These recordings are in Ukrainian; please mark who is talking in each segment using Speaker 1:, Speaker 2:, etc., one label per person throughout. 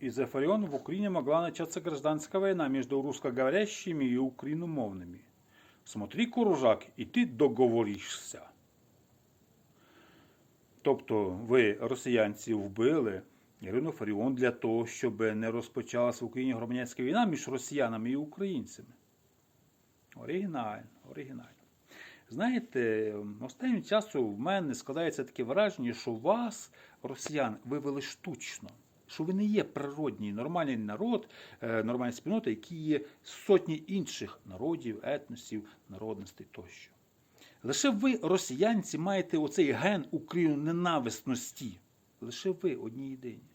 Speaker 1: из-за Фарион в Украине могла начаться гражданская война между русскоговорящими и украиномовными. Смотри, Куружак, і ти договоришся. Тобто ви, росіянці, вбили Ірину Фаріон для того, щоб не розпочалася в Україні громадянська війна між росіянами і українцями. Оригінально, оригінально. Знаєте, останнім часом в мене складається таке враження, що вас, росіян, вивели штучно. Що ви не є природній нормальний народ, е, нормальна спільнота, які є сотні інших народів, етносів, народностей тощо. Лише ви, росіянці, маєте оцей ген україноненависності. Лише ви одні єдині.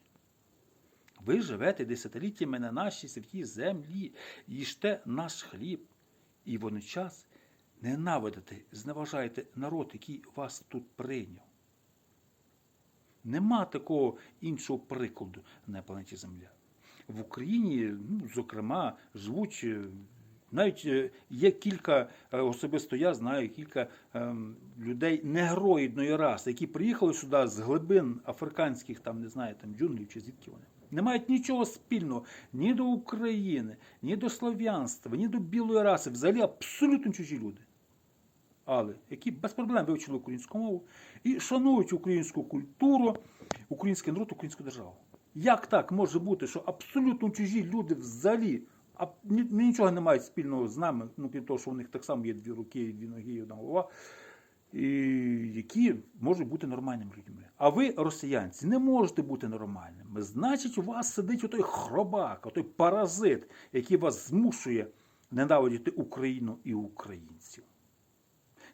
Speaker 1: Ви живете десятиліттями на нашій святій землі, їжте наш хліб, і водночас ненавидите, зневажаєте народ, який вас тут прийняв. Нема такого іншого прикладу на планеті Земля. В Україні, ну, зокрема, живуть е, навіть е, є кілька, е, особисто я знаю кілька людей негроїдної раси, які приїхали сюди з глибин африканських, там не знаю, там джунглів чи звідки вони. Не мають нічого спільного ні до України, ні до слав'янства, ні до білої раси. Взагалі абсолютно чужі люди. Але які без проблем вивчили українську мову і шанують українську культуру, український народ, українську державу. Як так може бути, що абсолютно чужі люди взагалі а ні- нічого не мають спільного з нами, ну крім того, що у них так само є дві руки, дві ноги, і одна голова, і які можуть бути нормальними людьми. А ви, росіянці, не можете бути нормальними. Значить, у вас сидить отой хробак, отой паразит, який вас змушує ненавидіти Україну і українців.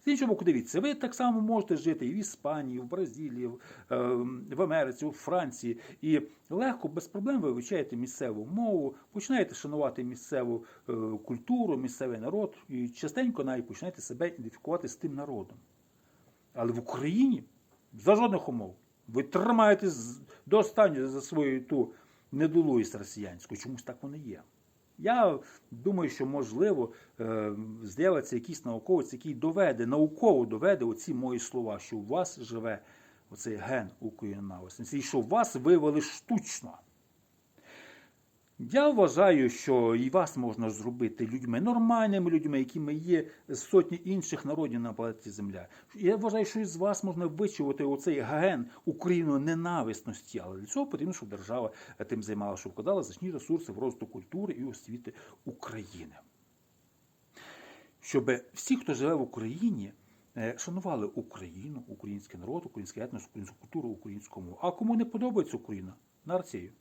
Speaker 1: З іншого боку, дивіться, ви так само можете жити і в Іспанії, і в Бразилії, в, е, Америці, у Франції. І легко, без проблем ви вивчаєте місцеву мову, починаєте шанувати місцеву е, культуру, місцевий народ, і частенько навіть починаєте себе ідентифікувати з тим народом. Але в Україні за жодних умов. Ви тримаєтесь до останнього за свою ту недолугість росіянську. Чомусь так воно є. Я думаю, що можливо е, з'явиться якийсь науковець, який доведе, науково доведе оці мої слова, що у вас живе оцей ген українонависниці, і що вас вивели штучно. Я вважаю, що і вас можна зробити людьми, нормальними людьми, якими є сотні інших народів на планеті Земля. Я вважаю, що із вас можна вичувати оцей ген україноненависності, але для цього потрібно, щоб держава тим займалася, щоб вкладала значні ресурси в розвиток культури і освіти України. Щоб всі, хто живе в Україні, е, шанували Україну, український народ, український етнос, українську культуру, українську мову. А кому не подобається Україна, на Росію.